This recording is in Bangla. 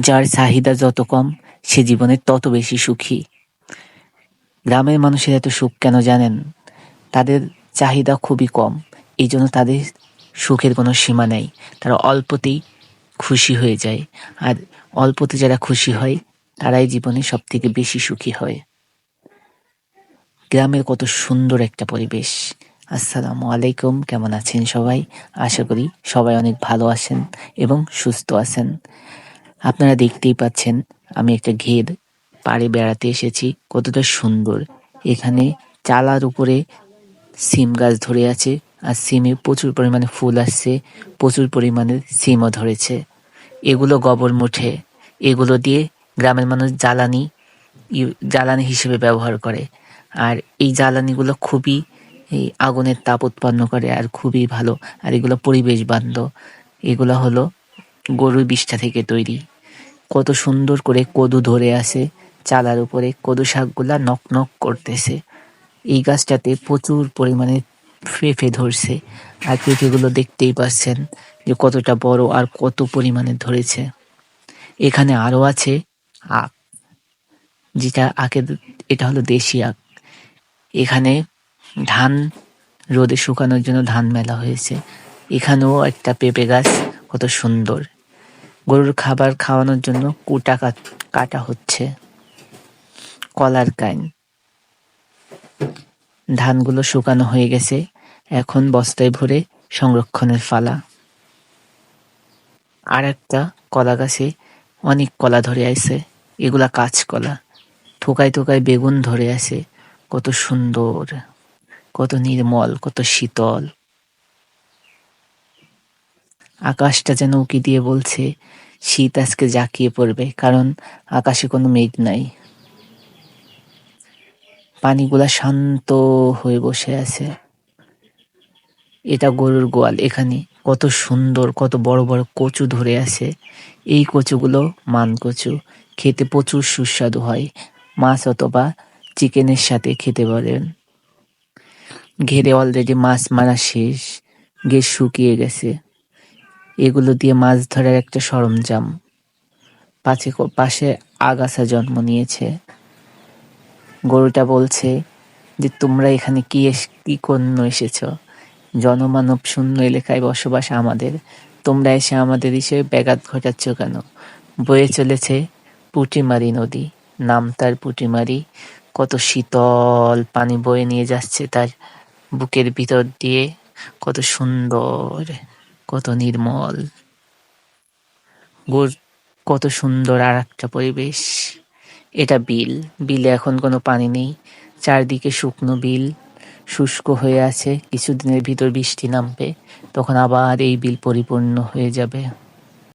যার চাহিদা যত কম, সে জীবনে তত বেশি সুখী। গ্রামের মানুষের এত সুখ কেন জানেন? তাদের চাহিদা খুবই কম। এই জন্য তাদের সুখের কোনো সীমা নেই। তারা অল্পতেই খুশি হয়ে যায়। আর অল্পতে যারা খুশি হয়, তারাই জীবনে সব থেকে বেশি সুখী হয়। গ্রামের কত সুন্দর একটা পরিবেশ। আসসালামু আলাইকুম, কেমন আছেন সবাই? আশা করি সবাই অনেক ভালো আছেন এবং সুস্থ আছেন। আপনারা দেখতেই পাচ্ছেন, আমি একটা ঘের পাড়ে বেড়াতে এসেছি, কতটা সুন্দর। এখানে চালার উপরে সিম গাছ ধরে আছে, আর সিমে প্রচুর পরিমাণে ফুল আসছে, প্রচুর পরিমাণে সিমও ধরেছে। এগুলো গোবর মুঠে, এগুলো দিয়ে গ্রামের মানুষ জ্বালানি জ্বালানি হিসেবে ব্যবহার করে। আর এই জ্বালানিগুলো খুবই, এই আগুনের তাপ উৎপন্ন করে, আর খুবই ভালো। আর এগুলো পরিবেশ বান্ধব এগুলো হলো গরুর বিষ্ঠা থেকে তৈরি। কত সুন্দর করে কদু ধরে আছে, চালার উপরে কদু শাকগুলা নক নক করতেছে। এই গাছটাতে প্রচুর পরিমাণে পেঁপে ধরছে। আর পেঁপেগুলো দেখতেই পাচ্ছেন যে কতটা বড় আর কত পরিমাণে ধরেছে। এখানে আরও আছে আখ, যেটা আখের, এটা হলো দেশি আখ। এখানে ধান, রোদে শুকানোর জন্য ধান মেলা হয়েছে। এখানেও একটা পেঁপে গাছ, কত সুন্দর। গরুর খাবার খাওয়ানোর জন্য কুটা কাটা হচ্ছে। কলার কাইন। ধানগুলো শুকানো হয়ে গেছে। এখন বস্তায় ভরে সংরক্ষণের ফালা। আর একটা কলা গাছে অনেক কলা ধরে আছে। এগুলা কাঁচকলা থোকায় থোকায় বেগুন ধরে আছে। কত সুন্দর, কত নির্মল, কত শীতল। আকাশটা যেন উঁকি দিয়ে বলছে, শীত আজকে জাঁকিয়ে পড়বে, কারণ আকাশে কোনো মেঘ নাই। পানিগুলা শান্ত হয়ে বসে আছে। এটা গরুর গোয়াল এখানে, কত সুন্দর, কত বড় বড় কচু ধরে আছে। এই কচুগুলো মান কচু, খেতে প্রচুর সুস্বাদু হয়। মাছ অথবা চিকেনের সাথে খেতে পারেন। ঘেরে অলরেডি মাছ মারা শেষ গে শুকিয়ে গেছে। এগুলো দিয়ে মাছ ধরার একটা সরঞ্জাম। পাশে পাশে আগাছা জন্ম নিয়েছে। গরুটা বলছে যে, তোমরা এখানে কি এস- কি কন্য এসেছ? জনমানব শূন্য এলাকায় বসবাস আমাদের। তোমরা এসে আমাদের এসে ব্যাঘাত ঘটাচ্ছ কেন? বয়ে চলেছে পুটিমারি নদী। নাম তার পুটিমারি। কত শীতল পানি বয়ে নিয়ে যাচ্ছে তার বুকের ভিতর দিয়ে। কত সুন্দর। কত নির্মল। কত সুন্দর আর একটা পরিবেশ। এটা বিল। বিলে এখন কোনো পানি নেই। চারদিকে শুকনো বিল। শুষ্ক হয়ে আছে। কিছুদিনের ভিতর বৃষ্টি নামবে। তখন আবার এই বিল পরিপূর্ণ হয়ে যাবে।